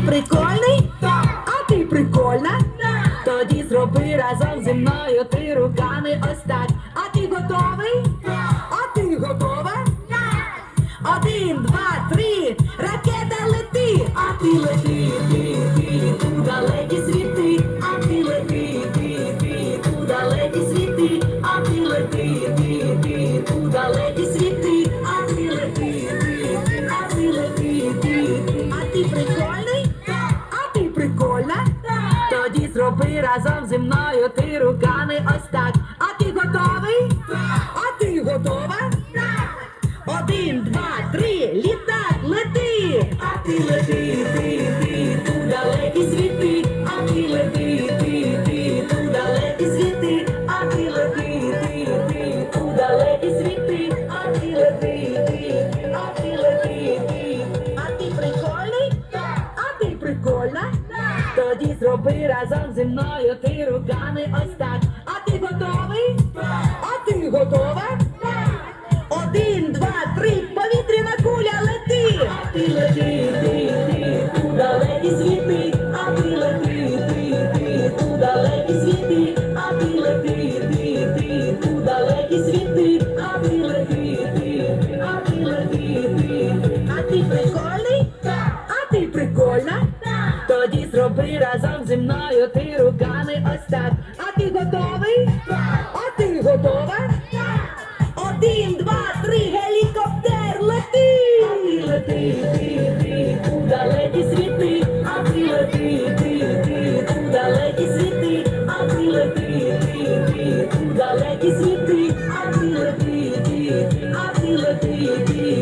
прикольний? А ти прикольна? Тоді зроби разом зі мною ти руками ось так. А ти готовий? А ти готова? Один, два, три, ракета лети, а ти лети, ти, ти, у далекі світи, А ти лети, ти, ти, у далекі світи, а ти ти, ти, далекі світи, а ти лети, ти, ти, у далекі світи, а ти ти, а ти ти. А ти прикольний? А ти прикольна? Тоді зроби разом зі мною ти руками ось так. А ти готовий? А ти готова? Ти лети, ти, ти, у світи, а ти лети, ти, ти, світи, а ти лети, ти, далекі світи, а ти лети, ти, а ти лети, ти. А ти прикольний? А ти прикольна? Тоді зроби разом зі мною ти руками ось так. А ти готовий? Лети, ти, ти, у далекі світи, а ти лети, ти, ти, у далекі світи, а ти лети, ти, ти, у далекі світи, а ти лети, ти, а ти лети, ти,